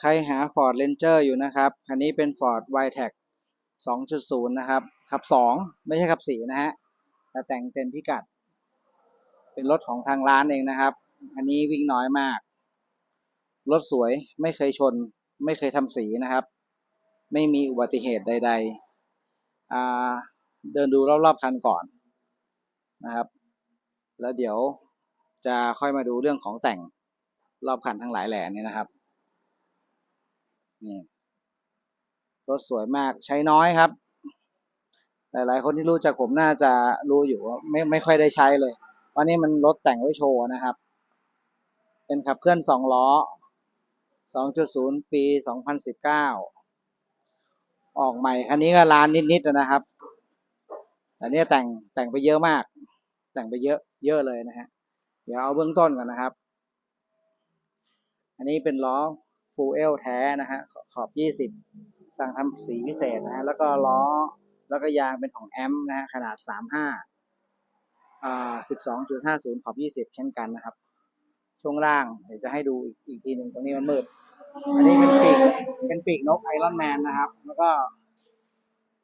ใครหา Ford Ranger อยู่นะครับ คันนี้เป็น Ford w i t e c 2.0 นะครับ ขับ 2 ไม่ใช่ขับ 4 นะฮะ แต่แต่งเต็มพิกัด เป็นรถของทางร้านเองนะครับ อันนี้วิ่งน้อยมาก รถสวยไม่เคยชน ไม่เคยทำสีนะครับ ไม่มีอุบัติเหตุใด ๆ เดินดูรอบๆคันก่อนนะครับ แล้วเดี๋ยวจะค่อยมาดูเรื่องของแต่งรอบคันทั้งหลายแหล่นี้นะครับ นี่รถสวยมากใช้น้อยครับ หลายๆ คนที่รู้จักผมน่าจะรู้อยู่ว่าไม่ไม่ค่อยได้ใช้เลยวันนี้มันรถแต่งไว้โชว์นะครับ เป็นขับเคลื่อนสองล้อ 2.0 ปี 2019 ออกใหม่คันนี้ก็ล้านนิดๆนะครับแต่เนี้แต่งแต่งไปเยอะมาก แต่งไปเยอะเยอะเลยนะฮะเดี๋ยวเอาเบื้องต้นก่อนนะครับ อันนี้เป็นล้อ ฟูเอลแท้นะฮะขอบ 20 สั่งทำสีพิเศษนะฮะแล้วก็ล้อแล้วก็ยางเป็นของแอมนะฮะขนาด 35อ่า12.50 ขอบ 20 เช่นกันนะครับ ช่วงล่างเดี๋ยวจะให้ดูอีกทีหนึ่งตรงนี้มันมืด อันนี้เป็นปีกเป็นปีกนกไอรอนแมนนะครับ แล้วก็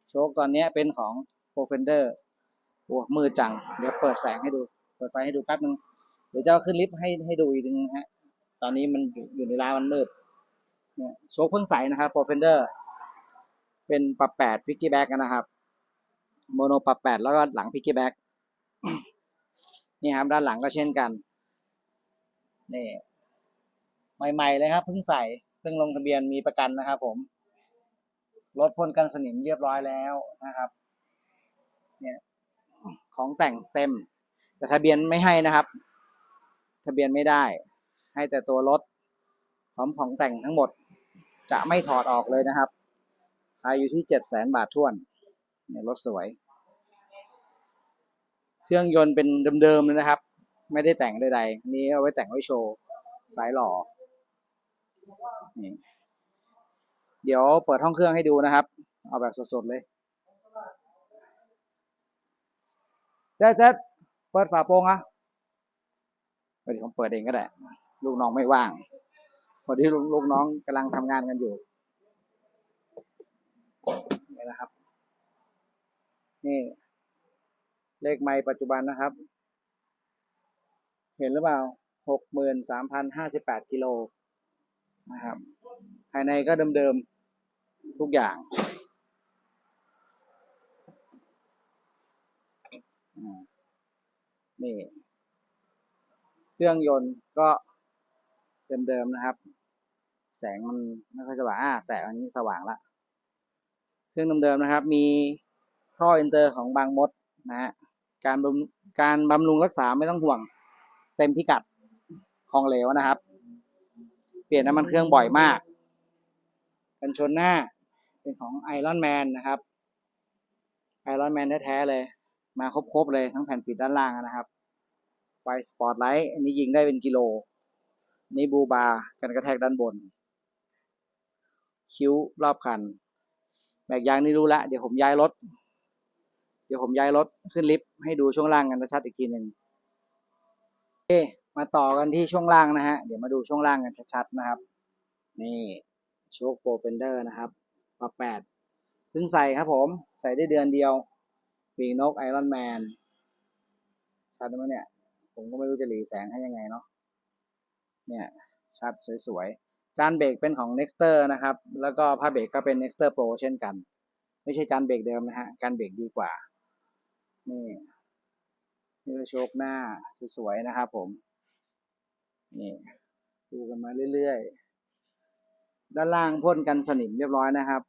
โชคตอนนี้เป็นของโปรเฟนเดอร์โอ้มืดจัง เดี๋ยวเปิดแสงให้ดู เปิดไฟให้ดูแป๊บนึง เดี๋ยวจะขึ้นลิฟต์ให้ให้ดูอีกนึงนะฮะ ตอนนี้มันอยู่ในร้านมันมืด เนี่ยโชคเพิ่งใสนะครับโปรเฟนเดอร์เป็นปรับแปดพิกกี้แบ็กนะครับ โมโนปรับแปดแล้วก็หลังพิกกี้แบ็กนี่ครับด้านหลังก็เช่นกันนี่ใหม่ ๆ เลยครับเพิ่งใส่เพิ่งลงทะเบียนมีประกันนะครับ ผมรถพ่นกันสนิมเรียบร้อยแล้วนะครับ เนี่ย ของแต่งเต็ม แต่ทะเบียนไม่ให้นะครับ ทะเบียนไม่ได้ ให้แต่ตัวรถพร้อมของแต่งทั้งหมด จะไม่ถอดออกเลยนะครับขายอยู่ที่เจ็ดแสนบาทท่วนเนี่ยรถสวย เครื่องยนต์เป็นเดิมๆเลยนะครับ ไม่ได้แต่งใดๆนี่เอาไว้แต่งไว้โชว์สายหล่อนี่เดี๋ยวเปิดห้องเครื่องให้ดูนะครับ เอาแบบสดๆเลยเจ๊เจ๊เปิดฝาโปรงอะเดี๋ยวผมเปิดเองก็ได้ ลูกน้องไม่ว่าง พอดีลูกลูกน้องกำลังทำงานกันอยู่นี่นะครับ นี่ เลขไม่ปัจจุบันนะครับ เห็นหรือเปล่าหกหมื่นสามพันห้าสิบแปดกิโลนะครับ ภายในก็เดิมๆทุกอย่างนี่ เครื่องยนต์ก็เดิมๆนะครับ แสงมันไม่ค่อยสว่างอะแต่อันนี้สว่างละเครื่องเดิมๆนะครับ มีท่ออินเตอร์ของบางมดนะฮะการบำการบำรุงรักษาไม่ต้องห่วง เต็มพิกัดของเหลวนะครับ เปลี่ยนน้ำมันเครื่องบ่อยมาก กันชนหน้าเป็นของไอรอนแมนนะครับไอรอนแมนแท้ๆเลย มาครบๆเลยทั้งแผ่นปิดด้านล่างนะครับไฟสปอตไลท์อันนี้ยิงได้เป็นกิโล นี่บูบาร์กันกระแทกด้านบน คิ้วรอบคันแบกยางนี่รู้ละเดี๋ยวผมย้ายรถ เดี๋ยวผมย้ายรถขึ้นลิฟต์ให้ดูช่วงล่างกันชัดอีกทีหนึ่งโอเคมาต่อกันที่ช่วงล่างนะฮะเดี๋ยวมาดูช่วงล่างกันชัดๆนะครับ นี่โชคโปรเฟนเดอร์นะครับปรับแปดเพิ่งใส่ครับผมใส่ได้เดือนเดียวปีนกไอรอนแมนชัดไหมเนี่ย ผมก็ไม่รู้จะหลีแสงให้ยังไงเนาะเนี่ยชัดสวยๆ จานเบรกเป็นของ Nexter นะครับ แล้วก็ผ้าเบรกก็เป็น Nexter Pro เช่นกัน ไม่ใช่จานเบรกเดิมนะฮะการเบรกดีกว่า นี่นี่ก็โชคหน้าสวยๆนะครับผมนี่ดูกันมาเรื่อยๆ ด้านล่างพ่นกันสนิมเรียบร้อยนะครับ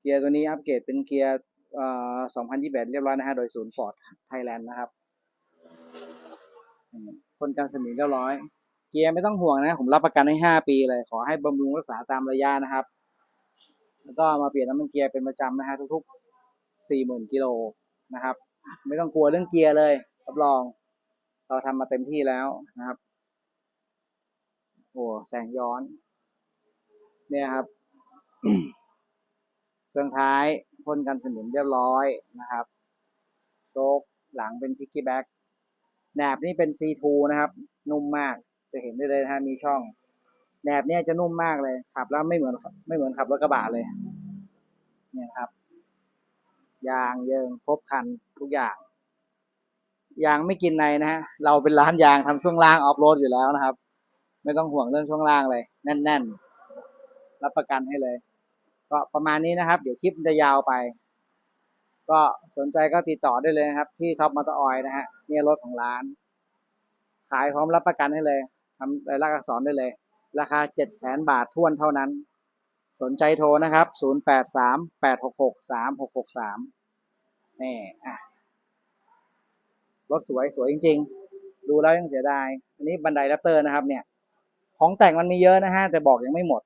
เกียร์ตัวนี้อัปเกรดเป็นเกียร์2021 เรียบร้อยนะฮะ โดยศูนย์ฟอร์ดไทยแลนด์นะครับ พ่นกันสนิมเรียบร้อย เกียร์ไม่ต้องห่วงนะ ผมรับประกันให้ 5 ปีเลย ขอให้บำรุงรักษาตามระยะนะครับ แล้วก็มาเปลี่ยนน้ำมันเกียร์เป็นประจำนะฮะทุกๆ 40,000กิโลนะครับ ไม่ต้องกลัวเรื่องเกียร์เลยรับรอง เราทำมาเต็มที่แล้วนะครับ โอ้แสงย้อน เนี่ยครับเครื่องท้ายพ่นกันสนิมเรียบร้อยนะครับโชคหลังเป็นพิกกี้แบ็กแหนบนี่เป็น C2 นะครับ นุ่มมาก จะเห็นได้เลยนะฮะมีช่องแหนบเนี่ยจะนุ่มมากเลยขับแล้วไม่เหมือนไม่เหมือนขับรถกระบะเลย เนี่ยครับ ยางเยิงครบคันทุกอย่าง ยางไม่กินในนะฮะ เราเป็นร้านยางทำช่วงล่างออฟโรดอยู่แล้วนะครับ ไม่ต้องห่วงเรื่องช่วงล่างเลย แน่น ๆ รับประกันให้เลย ก็ประมาณนี้นะครับ เดี๋ยวคลิปจะยาวไป ก็สนใจก็ติดต่อได้เลยนะครับ ที่ท็อปมอเตอร์ออยนะฮะเนี่ยรถของร้าน ขายพร้อมรับประกันให้เลย ทำรายลักษณ์อักษรได้เลย ราคาเจ็ดแสนบาททวนเท่านั้น สนใจโทรนะครับศูนย์แปดสามแปดหกหกสามหกหกสามนี่อะรถสวยสวยจริง ๆ ดูแล้วยังเสียดาย อันนี้บันไดแรปเตอร์นะครับเนี่ย ของแต่งมันมีเยอะนะฮะ แต่บอกยังไม่หมด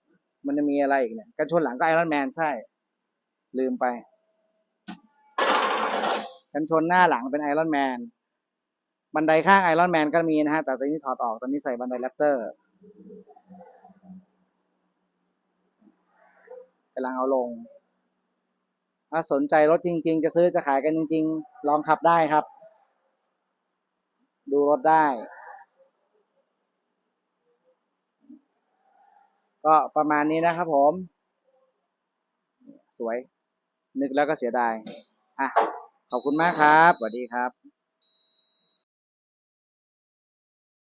มันจะมีอะไรอีกเนี่ยกันชนหลังก็ไอรอนแมนใช่ ลืมไป กันชนหน้าหลังเป็นไอรอนแมน บันไดข้างไอรอนแมนก็มีนะฮะ แต่ตอนนี้ถอดออก ตอนนี้ใส่บันไดแรปเตอร์กำลังเอาลง ถ้าสนใจรถจริง ๆ จะซื้อจะขายกันจริง ๆ ลองขับได้ครับ ดูรถได้ ก็ประมาณนี้นะครับผม สวย นึกแล้วก็เสียดาย อะ ขอบคุณมากครับ สวัสดีครับ